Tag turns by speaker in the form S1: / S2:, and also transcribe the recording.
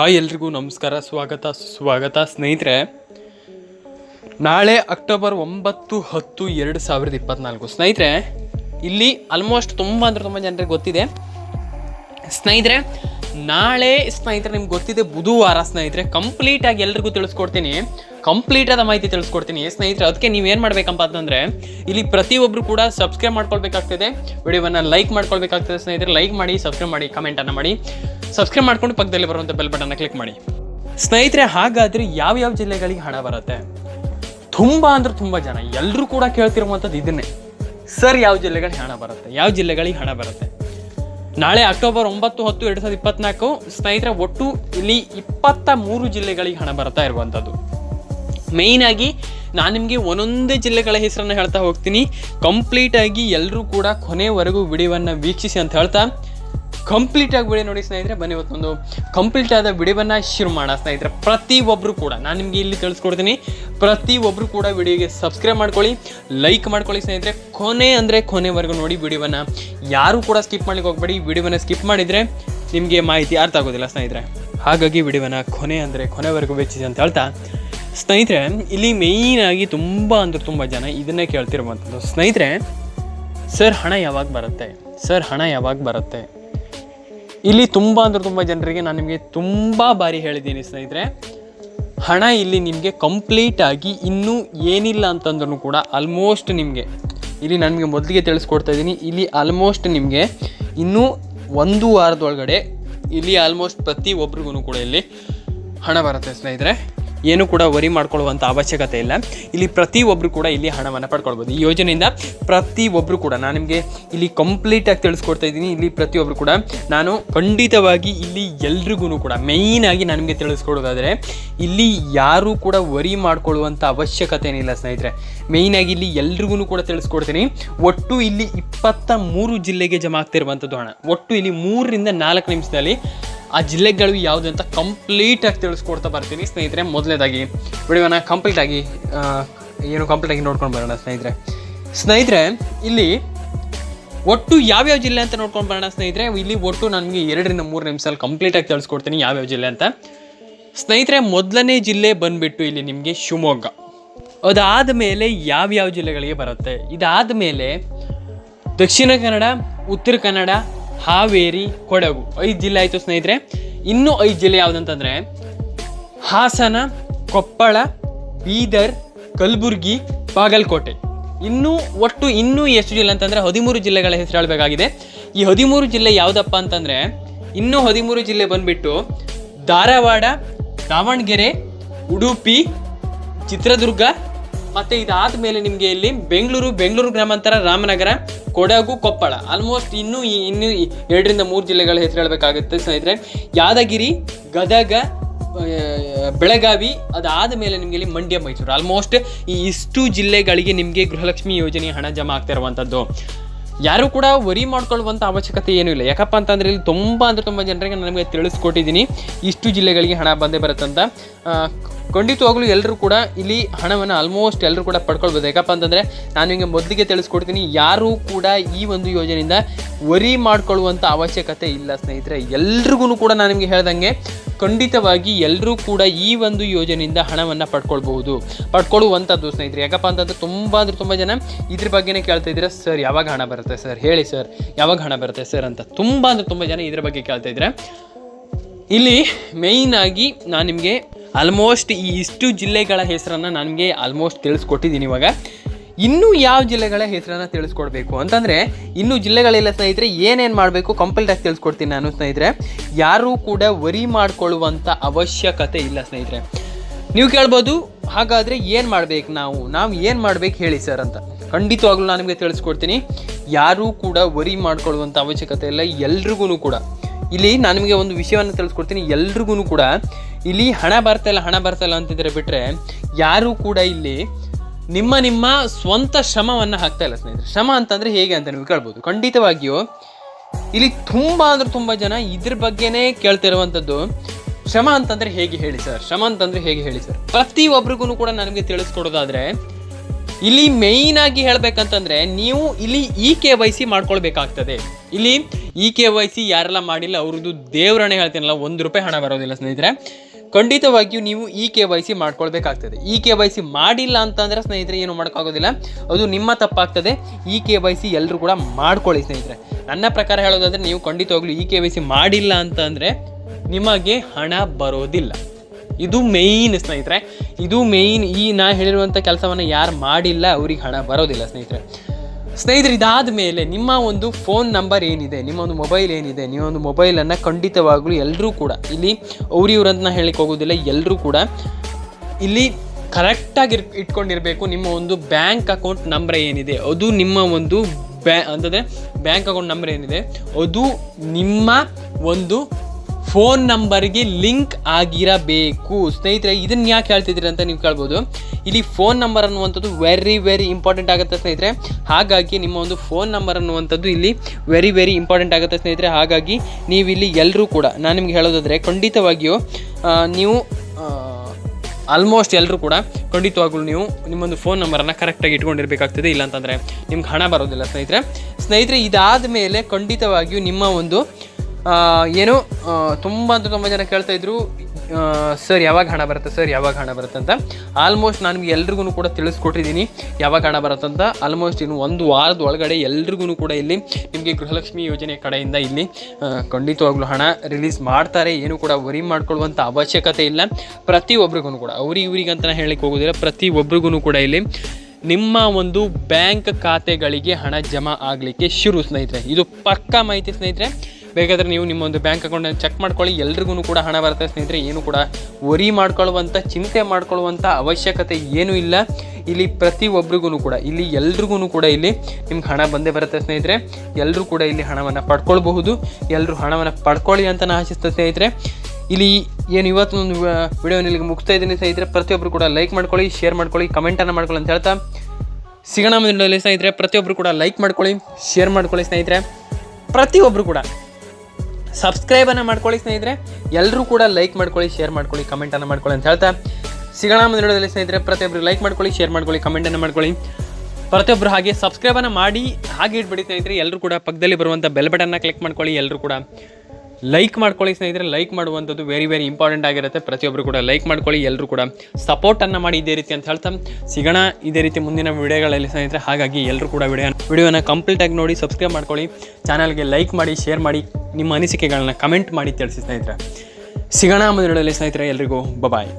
S1: Hi ಎಲ್ರಿಗೂ ನಮಸ್ಕಾರ, ಸ್ವಾಗತ ಸ್ವಾಗತ ಸ್ನೇಹಿತರೆ, ನಾಳೆ ಅಕ್ಟೋಬರ್ ಒಂಬತ್ತು ಹತ್ತು ಎರಡು ಸಾವಿರದ ಇಪ್ಪತ್ನಾಲ್ಕು. ಸ್ನೇಹಿತರೆ, ಇಲ್ಲಿ ಆಲ್ಮೋಸ್ಟ್ ತುಂಬ ಅಂದರೆ ತುಂಬ ಜನರಿಗೆ ಗೊತ್ತಿದೆ. ಸ್ನೇಹಿತರೆ ನಾಳೆ ಸ್ನೇಹಿತರೆ, ನಿಮ್ಗೆ ಗೊತ್ತಿದೆ, ಬುಧವಾರ ಸ್ನೇಹಿತರೆ ಕಂಪ್ಲೀಟ್ ಆಗಿ ಎಲ್ರಿಗೂ ತಿಳಿಸ್ಕೊಡ್ತೀನಿ. ಕಂಪ್ಲೀಟ್ ಆದ ಮಾಹಿತಿ ತಿಳಿಸ್ಕೊಡ್ತೀನಿ. ಸ್ನೇಹಿತರೆ, ಅದಕ್ಕೆ ನೀವು ಏನು ಮಾಡ್ಬೇಕಪ್ಪ ಅಂತಂದರೆ ಇಲ್ಲಿ ಪ್ರತಿಯೊಬ್ಬರು ಕೂಡ ಸಬ್ಸ್ಕ್ರೈಬ್ ಮಾಡ್ಕೊಳ್ಬೇಕಾಗ್ತದೆ. ವಿಡಿಯೋವನ್ನ ಲೈಕ್ ಮಾಡ್ಕೊಳ್ಬೇಕಾಗ್ತದೆ ಸ್ನೇಹಿತರೆ. ಲೈಕ್ ಮಾಡಿ ಸಬ್ಸ್ಕ್ರೈಬ್ ಮಾಡಿ ಕಮೆಂಟನ್ನು ಮಾಡಿ. ಸಬ್ಸ್ಕ್ರೈಬ್ ಮಾಡ್ಕೊಂಡು ಪಕ್ಕದಲ್ಲಿ ಬರುವಂಥ ಬೆಲ್ ಬಟನ್ನ ಕ್ಲಿಕ್ ಮಾಡಿ. ಸ್ನೇಹಿತರೆ, ಹಾಗಾದರೆ ಯಾವ್ಯಾವ ಜಿಲ್ಲೆಗಳಿಗೆ ಹಣ ಬರುತ್ತೆ? ತುಂಬ ಅಂದ್ರೆ ತುಂಬ ಜನ. ಎಲ್ಲರೂ ಕೂಡ ಕೇಳ್ತಿರುವಂಥದ್ದು ಇದನ್ನೇ. ಸರ್, ಯಾವ ಜಿಲ್ಲೆಗಳಿಗೆ ಹಣ ಬರುತ್ತೆ? ಯಾವ ಜಿಲ್ಲೆಗಳಿಗೆ ಹಣ ಬರುತ್ತೆ? ನಾಳೆ ಅಕ್ಟೋಬರ್ ಒಂಬತ್ತು ಹತ್ತು ಎರಡು ಸಾವಿರದ ಇಪ್ಪತ್ನಾಲ್ಕು ಸ್ನೇಹಿತರ, ಒಟ್ಟು ಇಲ್ಲಿ ಇಪ್ಪತ್ತ ಮೂರು ಜಿಲ್ಲೆಗಳಿಗೆ ಹಣ ಬರ್ತಾ ಇರುವಂಥದ್ದು. ಮೇಯ್ನ್ ಆಗಿ ನಾನು ನಿಮಗೆ ಒಂದೊಂದೇ ಜಿಲ್ಲೆಗಳ ಹೆಸರನ್ನು ಹೇಳ್ತಾ ಹೋಗ್ತೀನಿ. ಕಂಪ್ಲೀಟ್ ಆಗಿ ಎಲ್ಲರೂ ಕೂಡ ಕೊನೆವರೆಗೂ ವಿಡಿಯೋವನ್ನು ವೀಕ್ಷಿಸಿ ಅಂತ ಹೇಳ್ತಾ ಕಂಪ್ಲೀಟ್ ಆಗಿ ವಿಡಿಯೋ ನೋಡಿ ಸ್ನೇಹಿತರೆ, ಬನ್ನಿ ಇವತ್ತೊಂದು ಕಂಪ್ಲೀಟ್ ಆದ ವಿಡಿಯೋವನ್ನು ಶುರು ಮಾಡೋಣ ಸ್ನೇಹಿತರೆ. ಪ್ರತಿಯೊಬ್ಬರು ಕೂಡ, ನಾನು ನಿಮಗೆ ಇಲ್ಲಿ ತಿಳಿಸ್ಕೊಡ್ತೀನಿ ಪ್ರತಿಯೊಬ್ಬರು ಕೂಡ ವಿಡಿಯೋಗೆ ಸಬ್ಸ್ಕ್ರೈಬ್ ಮಾಡ್ಕೊಳ್ಳಿ ಲೈಕ್ ಮಾಡ್ಕೊಳ್ಳಿ ಸ್ನೇಹಿತರೆ. ಕೊನೆ ಅಂದರೆ ಕೊನೆವರೆಗೂ ನೋಡಿ ವಿಡಿಯೋವನ್ನು. ಯಾರೂ ಕೂಡ ಸ್ಕಿಪ್ ಮಾಡ್ಲಿಕ್ಕೆ ಹೋಗ್ಬೇಡಿ, ವಿಡಿಯೋವನ್ನು ಸ್ಕಿಪ್ ಮಾಡಿದರೆ ನಿಮಗೆ ಮಾಹಿತಿ ಅರ್ಥ ಆಗೋದಿಲ್ಲ ಸ್ನೇಹಿತರೆ. ಹಾಗಾಗಿ ವಿಡಿಯೋವನ್ನು ಕೊನೆ ಅಂದರೆ ಕೊನೆವರೆಗೂ ವೀಕ್ಷಿಸಿ ಅಂತ ಹೇಳ್ತಾ, ಸ್ನೇಹಿತರೆ, ಇಲ್ಲಿ ಮೇಯ್ನಾಗಿ ತುಂಬ ಅಂದರೆ ತುಂಬ ಜನ ಇದನ್ನೇ ಕೇಳ್ತಿರುವಂಥದ್ದು ಸ್ನೇಹಿತರೆ, ಸರ್, ಹಣ ಯಾವಾಗ ಬರುತ್ತೆ? ಸರ್, ಹಣ ಯಾವಾಗ ಬರುತ್ತೆ? ಇಲ್ಲಿ ತುಂಬ ಅಂದ್ರೆ ತುಂಬ ಜನರಿಗೆ ನಾನು ನಿಮಗೆ ತುಂಬ ಬಾರಿ ಹೇಳಿದ್ದೀನಿ ಸ್ನೇಹಿತರೆ, ಹಣ ಇಲ್ಲಿ ನಿಮಗೆ ಕಂಪ್ಲೀಟ್ ಆಗಿ ಇನ್ನೂ ಏನಿಲ್ಲ ಅಂತಂದ್ರೂ ಕೂಡ ಆಲ್ಮೋಸ್ಟ್ ನಿಮಗೆ, ಇಲ್ಲಿ ನನಗೆ ಮೊದಲಿಗೆ ತಿಳಿಸ್ಕೊಡ್ತಾ ಇದ್ದೀನಿ, ಇಲ್ಲಿ ಆಲ್ಮೋಸ್ಟ್ ನಿಮಗೆ ಇನ್ನೂ ಒಂದು ವಾರದೊಳಗಡೆ ಇಲ್ಲಿ ಆಲ್ಮೋಸ್ಟ್ ಪ್ರತಿ ಒಬ್ರಿಗೂ ಕೂಡ ಇಲ್ಲಿ ಹಣ ಬರುತ್ತೆ ಸ್ನೇಹಿತರೆ. ಏನು ಕೂಡ ವರಿ ಮಾಡ್ಕೊಳ್ಳುವಂಥ ಅವಶ್ಯಕತೆ ಇಲ್ಲ. ಇಲ್ಲಿ ಪ್ರತಿಯೊಬ್ಬರು ಕೂಡ ಇಲ್ಲಿ ಹಣವನ್ನು ಪಡ್ಕೊಳ್ಬೋದು. ಈ ಯೋಜನೆಯಿಂದ ಪ್ರತಿಯೊಬ್ಬರು ಕೂಡ ನಾನು ನಿಮಗೆ ಇಲ್ಲಿ ಕಂಪ್ಲೀಟಾಗಿ ತಿಳಿಸ್ಕೊಡ್ತಾ ಇದ್ದೀನಿ. ಇಲ್ಲಿ ಪ್ರತಿಯೊಬ್ಬರು ಕೂಡ ನಾನು ಖಂಡಿತವಾಗಿ ಇಲ್ಲಿ ಎಲ್ರಿಗೂ ಕೂಡ ಮೇಯ್ನಾಗಿ ನಾನು ನಿಮಗೆ ತಿಳಿಸ್ಕೊಡೋದಾದರೆ ಇಲ್ಲಿ ಯಾರೂ ಕೂಡ ವರಿ ಮಾಡ್ಕೊಳ್ಳುವಂಥ ಅವಶ್ಯಕತೆ ಏನಿಲ್ಲ ಸ್ನೇಹಿತರೆ ಮೇಯ್ನಾಗಿ ಇಲ್ಲಿ ಎಲ್ರಿಗೂ ಕೂಡ ತಿಳಿಸ್ಕೊಡ್ತೀನಿ. ಒಟ್ಟು ಇಲ್ಲಿ ಇಪ್ಪತ್ತ ಮೂರು ಜಿಲ್ಲೆಗೆ ಜಮಾ ಆಗ್ತಿರುವಂಥದ್ದು ಹಣ. ಒಟ್ಟು ಇಲ್ಲಿ ಮೂರರಿಂದ ನಾಲ್ಕು ನಿಮಿಷದಲ್ಲಿ ಆ ಜಿಲ್ಲೆಗಳು ಯಾವುದು ಅಂತ ಕಂಪ್ಲೀಟಾಗಿ ತಿಳಿಸ್ಕೊಡ್ತಾ ಬರ್ತೀನಿ ಸ್ನೇಹಿತರೆ ಮೊದಲನೇದಾಗಿ ವಿಡಿಯೋನ ಕಂಪ್ಲೀಟಾಗಿ ಏನು ಕಂಪ್ಲೀಟಾಗಿ ನೋಡ್ಕೊಂಡು ಬರೋಣ ಸ್ನೇಹಿತರೆ. ಸ್ನೇಹಿತರೆ, ಇಲ್ಲಿ ಒಟ್ಟು ಯಾವ್ಯಾವ ಜಿಲ್ಲೆ ಅಂತ ನೋಡ್ಕೊಂಡು ಬರೋಣ ಸ್ನೇಹಿತರೆ? ಇಲ್ಲಿ ಒಟ್ಟು ನನಗೆ ಎರಡರಿಂದ ಮೂರು ನಿಮಿಷದಲ್ಲಿ ಕಂಪ್ಲೀಟಾಗಿ ತಿಳಿಸ್ಕೊಡ್ತೀನಿ ಯಾವ್ಯಾವ ಜಿಲ್ಲೆ ಅಂತ. ಸ್ನೇಹಿತರೆ, ಮೊದಲನೇ ಜಿಲ್ಲೆ ಬಂದುಬಿಟ್ಟು ಇಲ್ಲಿ ನಿಮಗೆ ಶಿವಮೊಗ್ಗ. ಅದಾದ ಮೇಲೆ ಯಾವ್ಯಾವ ಜಿಲ್ಲೆಗಳಿಗೆ ಬರುತ್ತೆ? ಇದಾದ ಮೇಲೆ ದಕ್ಷಿಣ ಕನ್ನಡ, ಉತ್ತರ ಕನ್ನಡ ಹಾವೇರಿ, ಕೊಡಗು. ಐದು ಜಿಲ್ಲೆ ಆಯಿತು ಸ್ನೇಹಿತರೆ. ಇನ್ನೂ ಐದು ಜಿಲ್ಲೆ ಯಾವುದಂತಂದರೆ, ಹಾಸನ, ಕೊಪ್ಪಳ, ಬೀದರ್, ಕಲಬುರ್ಗಿ, ಬಾಗಲಕೋಟೆ. ಇನ್ನೂ ಒಟ್ಟು ಇನ್ನೂ ಎಷ್ಟು ಜಿಲ್ಲೆ ಅಂತಂದರೆ, ಹದಿಮೂರು ಜಿಲ್ಲೆಗಳ ಹೆಸರು ಹೇಳಬೇಕಾಗಿದೆ. ಈ ಹದಿಮೂರು ಜಿಲ್ಲೆ ಯಾವುದಪ್ಪ ಅಂತಂದರೆ, ಇನ್ನೂ ಹದಿಮೂರು ಜಿಲ್ಲೆ ಬಂದುಬಿಟ್ಟು ಧಾರವಾಡ, ದಾವಣಗೆರೆ, ಉಡುಪಿ, ಚಿತ್ರದುರ್ಗ, ಮತ್ತು ಇದಾದ ಮೇಲೆ ನಿಮಗೆ ಇಲ್ಲಿ ಬೆಂಗಳೂರು ಬೆಂಗಳೂರು ಗ್ರಾಮಾಂತರ, ರಾಮನಗರ ಕೊಡಗು ಕೊಪ್ಪಳ ಆಲ್ಮೋಸ್ಟ್ ಇನ್ನೂ ಇನ್ನೂ ಎರಡರಿಂದ ಮೂರು ಜಿಲ್ಲೆಗಳ ಹೆಸರು ಹೇಳಬೇಕಾಗುತ್ತೆ ಸ್ನೇಹಿತರೆ. ಯಾದಗಿರಿ, ಗದಗ ಬೆಳಗಾವಿ, ಅದಾದ ಮೇಲೆ ನಿಮಗೆ ಇಲ್ಲಿ ಮಂಡ್ಯ, ಮೈಸೂರು. ಆಲ್ಮೋಸ್ಟ್ ಈ ಇಷ್ಟು ಜಿಲ್ಲೆಗಳಿಗೆ ನಿಮಗೆ ಗೃಹಲಕ್ಷ್ಮಿ ಯೋಜನೆ ಹಣ ಜಮಾ ಆಗ್ತಾ ಇರುವಂಥದ್ದು ಯಾರು ಕೂಡ ವರಿ ಮಾಡ್ಕೊಳ್ಳುವಂಥ ಅವಶ್ಯಕತೆ ಏನೂ ಇಲ್ಲ. ಯಾಕಪ್ಪ ಅಂತಂದರೆ ಇಲ್ಲಿ ತುಂಬ ಅಂದರೆ ತುಂಬ ಜನರಿಗೆ ನಾನು ನಿಮಗೆ ತಿಳಿಸ್ಕೊಟ್ಟಿದ್ದೀನಿ. ಇಷ್ಟು ಜಿಲ್ಲೆಗಳಿಗೆ ಹಣ ಬಂದೇ ಬರುತ್ತಂತ ಖಂಡಿತ ಖಂಡಿತವಾಗ್ಲೂ ಎಲ್ಲರೂ ಕೂಡ ಇಲ್ಲಿ ಹಣವನ್ನು ಆಲ್ಮೋಸ್ಟ್ ಎಲ್ಲರೂ ಕೂಡ ಪಡ್ಕೊಳ್ಬೋದು. ಯಾಕಪ್ಪ ಅಂತಂದರೆ ನಾನು ನಿಮಗೆ ಮೊದಲಿಗೆ ತಿಳಿಸ್ಕೊಡ್ತೀನಿ, ಯಾರೂ ಕೂಡ ಈ ಒಂದು ಯೋಜನೆಯಿಂದ ವರಿ ಮಾಡ್ಕೊಳ್ಳುವಂಥ ಅವಶ್ಯಕತೆ ಇಲ್ಲ ಸ್ನೇಹಿತರೆ. ಎಲ್ರಿಗೂ ಕೂಡ ನಾನು ನಿಮಗೆ ಹೇಳ್ದಂಗೆ ಖಂಡಿತವಾಗಿ ಎಲ್ಲರೂ ಕೂಡ ಈ ಒಂದು ಯೋಜನೆಯಿಂದ ಹಣವನ್ನು ಪಡ್ಕೊಳ್ಬಹುದು. ಪಡ್ಕೊಳ್ಳುವಂಥದ್ದು ಸ್ನೇಹಿತರೆ, ಯಾಕಪ್ಪ ಅಂತಂದ್ರೆ ತುಂಬ ಅಂದರೆ ತುಂಬ ಜನ ಇದ್ರ ಬಗ್ಗೆನೇ ಕೇಳ್ತಾ ಸರ್, ಯಾವಾಗ ಹಣ ಬರುತ್ತೆ ಸರ್? ಹೇಳಿ ಸರ್, ಯಾವಾಗ ಹಣ ಬರುತ್ತೆ ಸರ್? ಅಂತ ತುಂಬ ಅಂದರೆ ತುಂಬ ಜನ ಇದ್ರ ಬಗ್ಗೆ ಕೇಳ್ತಾ ಇದ್ದೀರಾ ಇಲ್ಲಿ ಆಗಿ ನಾನು ನಿಮಗೆ ಆಲ್ಮೋಸ್ಟ್ ಈ ಇಷ್ಟು ಜಿಲ್ಲೆಗಳ ಹೆಸರನ್ನು ನನಗೆ ಆಲ್ಮೋಸ್ಟ್ ತಿಳಿಸ್ಕೊಟ್ಟಿದ್ದೀನಿ ಇವಾಗ. ಇನ್ನೂ ಯಾವ ಜಿಲ್ಲೆಗಳ ಹೆಸರನ್ನು ತಿಳಿಸ್ಕೊಡ್ಬೇಕು ಅಂತಂದರೆ, ಇನ್ನೂ ಜಿಲ್ಲೆಗಳಿಲ್ಲ ಸ್ನೇಹಿತರೆ, ಏನೇನು ಮಾಡಬೇಕು ಕಂಪ್ಲೀಟಾಗಿ ತಿಳಿಸ್ಕೊಡ್ತೀನಿ ನಾನು ಸ್ನೇಹಿತರೆ. ಯಾರೂ ಕೂಡ ವರಿ ಮಾಡಿಕೊಳ್ಳುವಂಥ ಅವಶ್ಯಕತೆ ಇಲ್ಲ ಸ್ನೇಹಿತರೆ. ನೀವು ಕೇಳ್ಬೋದು, ಹಾಗಾದರೆ ಏನು ಮಾಡ್ಬೇಕು ನಾವು? ನಾವು ಏನು ಮಾಡ್ಬೇಕು ಹೇಳಿ ಸರ್ ಅಂತ. ಖಂಡಿತವಾಗ್ಲೂ ನಾನು ನಿಮಗೆ ತಿಳಿಸ್ಕೊಡ್ತೀನಿ. ಯಾರೂ ಕೂಡ ವರಿ ಮಾಡ್ಕೊಳ್ಳುವಂಥ ಅವಶ್ಯಕತೆ ಇಲ್ಲ ಎಲ್ರಿಗೂ ಕೂಡ. ಇಲ್ಲಿ ನಾನು ನಿಮಗೆ ಒಂದು ವಿಷಯವನ್ನು ತಿಳಿಸ್ಕೊಡ್ತೀನಿ ಎಲ್ರಿಗೂ ಕೂಡ. ಇಲ್ಲಿ ಹಣ ಬರ್ತಾ ಇಲ್ಲ, ಹಣ ಬರ್ತಾ ಇಲ್ಲ ಅಂತಿದ್ರೆ ಬಿಟ್ಟರೆ ಯಾರೂ ಕೂಡ ಇಲ್ಲಿ ನಿಮ್ಮ ನಿಮ್ಮ ಸ್ವಂತ ಶ್ರಮವನ್ನು ಹಾಕ್ತಾ ಇಲ್ಲ ಸ್ನೇಹಿತರೆ. ಶ್ರಮ ಅಂತಂದರೆ ಹೇಗೆ ಅಂತ ನೀವು ಕೇಳ್ಬೋದು. ಖಂಡಿತವಾಗಿಯೂ ಇಲ್ಲಿ ತುಂಬ ಅಂದ್ರೆ ತುಂಬ ಜನ ಇದ್ರ ಬಗ್ಗೆನೇ ಕೇಳ್ತಿರುವಂಥದ್ದು ಶ್ರಮ ಅಂತಂದರೆ ಹೇಗೆ ಹೇಳಿ ಸರ್ ಶ್ರಮ ಅಂತಂದರೆ ಹೇಗೆ ಹೇಳಿ ಸರ್ ಪ್ರತಿ ಪ್ರತಿಯೊಬ್ಬರಿಗೂ ಕೂಡ ನನಗೆ ತಿಳಿಸ್ಕೊಡೋದಾದರೆ ಇಲ್ಲಿ ಮೇಯ್ನ್ ಆಗಿ ಹೇಳ್ಬೇಕಂತಂದ್ರೆ ನೀವು ಇಲ್ಲಿ ಇ ಕೆ ವೈ ಸಿ ಮಾಡ್ಕೊಳ್ಬೇಕಾಗ್ತದೆ. ಇಲ್ಲಿ ಇ ಕೆ ವೈ ಸಿ ಯಾರೆಲ್ಲ ಮಾಡಿಲ್ಲ, ಅವ್ರದ್ದು ದೇವ್ರನ್ನೇ ಹೇಳ್ತೀನಲ್ಲ, ಒಂದು ರೂಪಾಯಿ ಹಣ ಬರೋದಿಲ್ಲ ಸ್ನೇಹಿತರೆ. ಖಂಡಿತವಾಗಿಯೂ ನೀವು ಇ ಕೆ ವೈ ಸಿ ಮಾಡ್ಕೊಳ್ಬೇಕಾಗ್ತದೆ. ಇ ಕೆ ವೈ ಸಿ ಮಾಡಿಲ್ಲ ಅಂತಂದರೆ ಸ್ನೇಹಿತರೆ ಏನು ಮಾಡೋಕ್ಕಾಗೋದಿಲ್ಲ. ಅದು ನಿಮ್ಮ ತಪ್ಪಾಗ್ತದೆ. ಇ ಕೆ ವೈ ಸಿ ಎಲ್ಲರೂ ಕೂಡ ಮಾಡ್ಕೊಳ್ಳಿ ಸ್ನೇಹಿತರೆ. ನನ್ನ ಪ್ರಕಾರ ಹೇಳೋದಾದರೆ ನೀವು ಖಂಡಿತವಾಗ್ಲೂ ಇ ಕೆ ವೈ ಸಿ ಮಾಡಿಲ್ಲ ಅಂತಂದರೆ ನಿಮಗೆ ಹಣ ಬರೋದಿಲ್ಲ. ಇದು ಮೇಯ್ನ್ ಸ್ನೇಹಿತರೆ. ಇದು ಮೇಯ್ನ್ ಈ ನಾ ಹೇಳಿರುವಂಥ ಕೆಲಸವನ್ನು ಯಾರು ಮಾಡಿಲ್ಲ, ಅವ್ರಿಗೆ ಹಣ ಬರೋದಿಲ್ಲ ಸ್ನೇಹಿತರೆ. ಸ್ನೇಹಿತರೆ ಇದಾದ ಮೇಲೆ ನಿಮ್ಮ ಒಂದು ಫೋನ್ ನಂಬರ್ ಏನಿದೆ, ನಿಮ್ಮ ಒಂದು ಮೊಬೈಲ್ ಏನಿದೆ ನಿಮ್ಮ ಒಂದು ಮೊಬೈಲನ್ನು ಖಂಡಿತವಾಗಲೂ ಎಲ್ಲರೂ ಕೂಡ, ಇಲ್ಲಿ ಅವ್ರು ಇವ್ರಂತ ನಾ ಹೇಳಿಕ್ಕೆ ಹೋಗೋದಿಲ್ಲ ಎಲ್ಲರೂ ಕೂಡ ಇಲ್ಲಿ ಕರೆಕ್ಟಾಗಿ ಇರ್ ಇಟ್ಕೊಂಡಿರಬೇಕು. ನಿಮ್ಮ ಒಂದು ಬ್ಯಾಂಕ್ ಅಕೌಂಟ್ ನಂಬರ್ ಏನಿದೆ, ಅದು ನಿಮ್ಮ ಒಂದು ಬ್ಯಾ, ಅಂತಂದರೆ ಬ್ಯಾಂಕ್ ಅಕೌಂಟ್ ನಂಬರ್ ಏನಿದೆ, ಅದು ನಿಮ್ಮ ಒಂದು ಫೋನ್ ನಂಬರ್ಗೆ ಲಿಂಕ್ ಆಗಿರಬೇಕು. ಸ್ನೇಹಿತರೆ, ಇದನ್ನ ಯಾಕೆ ಹೇಳ್ತಿದ್ದೀರಿ ಅಂತ ನೀವು ಕೇಳ್ಬೋದು. ಇಲ್ಲಿ ಫೋನ್ ನಂಬರ್ ಅನ್ನುವಂಥದ್ದು ವೆರಿ ವೆರಿ ಇಂಪಾರ್ಟೆಂಟ್ ಆಗುತ್ತೆ ಸ್ನೇಹಿತರೆ. ಹಾಗಾಗಿ ನಿಮ್ಮ ಒಂದು ಫೋನ್ ನಂಬರ್ ಅನ್ನುವಂಥದ್ದು ಇಲ್ಲಿ ವೆರಿ ವೆರಿ ಇಂಪಾರ್ಟೆಂಟ್ ಆಗುತ್ತೆ ಸ್ನೇಹಿತರೆ. ಹಾಗಾಗಿ ನೀವು ಇಲ್ಲಿ ಎಲ್ಲರೂ ಕೂಡ, ನಾನು ನಿಮ್ಗೆ ಹೇಳೋದಾದರೆ ಖಂಡಿತವಾಗಿಯೂ ನೀವು ಆಲ್ಮೋಸ್ಟ್ ಎಲ್ಲರೂ ಕೂಡ ಖಂಡಿತವಾಗ್ಲೂ ನೀವು ನಿಮ್ಮೊಂದು ಫೋನ್ ನಂಬರನ್ನು ಕರೆಕ್ಟಾಗಿ ಇಟ್ಕೊಂಡಿರಬೇಕಾಗ್ತದೆ. ಇಲ್ಲಾಂತಂದರೆ ನಿಮ್ಗೆ ಹಣ ಬರೋದಿಲ್ಲ ಸ್ನೇಹಿತರೆ. ಸ್ನೇಹಿತರೆ ಇದಾದ ಮೇಲೆ ಖಂಡಿತವಾಗಿಯೂ ನಿಮ್ಮ ಒಂದು ಏನು ತುಂಬ ಅಂದರೆ ತುಂಬ ಜನ ಕೇಳ್ತಾ ಇದ್ರು ಸರ್, ಯಾವಾಗ ಹಣ ಬರುತ್ತೆ, ಸರ್, ಯಾವಾಗ ಹಣ ಬರುತ್ತೆ ಅಂತ? ಆಲ್ಮೋಸ್ಟ್ ನಾನು ಎಲ್ರಿಗೂ ಕೂಡ ತಿಳಿಸ್ಕೊಟ್ಟಿದ್ದೀನಿ, ಯಾವಾಗ ಹಣ ಬರುತ್ತೆ ಅಂತ. ಆಲ್ಮೋಸ್ಟ್ ಇನ್ನು ಒಂದು ವಾರದ ಒಳಗಡೆ ಎಲ್ರಿಗೂ ಕೂಡ ಇಲ್ಲಿ ನಿಮಗೆ ಗೃಹಲಕ್ಷ್ಮಿ ಯೋಜನೆ ಕಡೆಯಿಂದ ಇಲ್ಲಿ ಖಂಡಿತವಾಗ್ಲೂ ಹಣ ರಿಲೀಸ್ ಮಾಡ್ತಾರೆ. ಏನು ಕೂಡ ವರಿ ಮಾಡ್ಕೊಳ್ಳುವಂಥ ಅವಶ್ಯಕತೆ ಇಲ್ಲ. ಪ್ರತಿಯೊಬ್ಬರಿಗೂ ಕೂಡ ಅವ್ರಿಗೆ ಇವ್ರಿಗೆ ಅಂತ ಹೇಳಲಿಕ್ಕೆ ಹೋಗೋದಿಲ್ಲ. ಪ್ರತಿಯೊಬ್ಬರಿಗೂ ಕೂಡ ಇಲ್ಲಿ ನಿಮ್ಮ ಒಂದು ಬ್ಯಾಂಕ್ ಖಾತೆಗಳಿಗೆ ಹಣ ಜಮಾ ಆಗಲಿಕ್ಕೆ ಶುರು ಸ್ನೇಹಿತರೆ. ಇದು ಪಕ್ಕಾ ಮಾಹಿತಿ ಸ್ನೇಹಿತರೆ. ಬೇಕಾದರೆ ನೀವು ನಿಮ್ಮ ಒಂದು ಬ್ಯಾಂಕ್ ಅಕೌಂಟನ್ನು ಚೆಕ್ ಮಾಡ್ಕೊಳ್ಳಿ. ಎಲ್ರಿಗೂ ಕೂಡ ಹಣ ಬರುತ್ತೆ ಸ್ನೇಹಿತರೆ, ಏನು ಕೂಡ ವರಿ ಮಾಡ್ಕೊಳ್ಳುವಂಥ ಚಿಂತೆ ಮಾಡ್ಕೊಳ್ಳುವಂಥ ಅವಶ್ಯಕತೆ ಏನೂ ಇಲ್ಲ. ಇಲ್ಲಿ ಪ್ರತಿಯೊಬ್ಬರಿಗೂ ಕೂಡ, ಇಲ್ಲಿ ಎಲ್ರಿಗೂ ಕೂಡ ಇಲ್ಲಿ ನಿಮ್ಗೆ ಹಣ ಬಂದೇ ಬರುತ್ತೆ ಸ್ನೇಹಿತರೆ. ಎಲ್ಲರೂ ಕೂಡ ಇಲ್ಲಿ ಹಣವನ್ನು ಪಡ್ಕೊಳ್ಬಹುದು. ಎಲ್ಲರೂ ಹಣವನ್ನು ಪಡ್ಕೊಳ್ಳಿ ಅಂತ ನಾನು ಸ್ನೇಹಿತರೆ. ಇಲ್ಲಿ ಏನು ಇವತ್ತು ಒಂದು ವಿಡಿಯೋನ ಇಲ್ಲಿಗೆ ಮುಗಿಸ್ತಾ ಇದ್ದೀನಿ ಸ್ನೇಹಿತರೆ. ಪ್ರತಿಯೊಬ್ಬರು ಕೂಡ ಲೈಕ್ ಮಾಡ್ಕೊಳ್ಳಿ ಶೇರ್ ಮಾಡ್ಕೊಳ್ಳಿ ಕಮೆಂಟನ್ನು ಮಾಡ್ಕೊಳ್ಳಿ ಅಂತ ಹೇಳ್ತಾ ಸಿಗೋಣ ಮುಂದಿನ ಸ್ನೇಹಿತರೆ. ಪ್ರತಿಯೊಬ್ಬರು ಕೂಡ ಲೈಕ್ ಮಾಡ್ಕೊಳ್ಳಿ ಶೇರ್ ಮಾಡ್ಕೊಳ್ಳಿ ಸ್ನೇಹಿತರೆ. ಪ್ರತಿಯೊಬ್ಬರು ಕೂಡ. ಸಬ್ಸ್ಕ್ರೈಬನ್ನು ಮಾಡ್ಕೊಳ್ಳಿ ಸ್ನೇಹಿತರೆ. ಎಲ್ಲರೂ ಕೂಡ ಲೈಕ್ ಮಾಡ್ಕೊಳ್ಳಿ ಶೇರ್ ಮಾಡ್ಕೊಳ್ಳಿ ಕಮೆಂಟನ್ನು ಮಾಡ್ಕೊಳ್ಳಿ ಅಂತ ಹೇಳ್ತಾ. ಸಿಗೋಣ ಮುಂದಿನ ಸ್ನೇಹಿತರೆ. ಪ್ರತಿಯೊಬ್ಬರು ಲೈಕ್ ಮಾಡ್ಕೊಳ್ಳಿ ಶೇರ್ ಮಾಡ್ಕೊಳ್ಳಿ ಕಮೆಂಟನ್ನು ಮಾಡ್ಕೊಳ್ಳಿ. ಪ್ರತಿಯೊಬ್ಬರು ಹಾಗೆ ಸಬ್ಸ್ಕ್ರೈಬನ್ನು ಮಾಡಿ ಹಾಗೆ ಇಟ್ಬಿಡಿ ಸ್ನೇಹಿತರೆ. ಎಲ್ಲರೂ ಕೂಡ ಪಕ್ಕದಲ್ಲಿ ಬರುವಂಥ ಬೆಲ್ ಬಟನ್ನ ಕ್ಲಿಕ್ ಮಾಡ್ಕೊಳ್ಳಿ ಎಲ್ಲರೂ ಕೂಡ. ಲೈಕ್ ಮಾಡ್ಕೊಳ್ಳಿ ಸ್ನೇಹಿತರೆ ಲೈಕ್ ಮಾಡುವಂಥದ್ದು ವೆರಿ ವೆರಿ ಇಂಪಾರ್ಟೆಂಟ್ ಆಗಿರುತ್ತೆ. ಪ್ರತಿಯೊಬ್ಬರು ಕೂಡ ಲೈಕ್ ಮಾಡ್ಕೊಳ್ಳಿ ಎಲ್ಲರೂ ಕೂಡ ಸಪೋರ್ಟನ್ನು ಮಾಡಿ ಇದೇ ರೀತಿ ಅಂತ ಹೇಳ್ತಾ ಸಿಗೋಣ ಇದೇ ರೀತಿ ಮುಂದಿನ ವಿಡಿಯೋಗಳಲ್ಲಿ ಸ್ನೇಹಿತರೆ. ಹಾಗಾಗಿ ಎಲ್ಲರೂ ಕೂಡ ವಿಡಿಯೋ ವಿಡಿಯೋನ ಕಂಪ್ಲೀಟಾಗಿ ನೋಡಿ ಸಬ್ಸ್ಕ್ರೈಬ್ ಮಾಡ್ಕೊಳ್ಳಿ. ಚಾನಲ್ಗೆ ಲೈಕ್ ಮಾಡಿ ಶೇರ್ ಮಾಡಿ, ನಿಮ್ಮ ಅನಿಸಿಕೆಗಳನ್ನ ಕಮೆಂಟ್ ಮಾಡಿ ತಿಳಿಸಿ ಸ್ನೇಹಿತರೆ. ಸಿಗೋಣ ಮುಂದಿನ ವಿಡಿಯೋದಲ್ಲಿ ಸ್ನೇಹಿತರೆ, ಎಲ್ರಿಗೂ ಬಬಾಯ್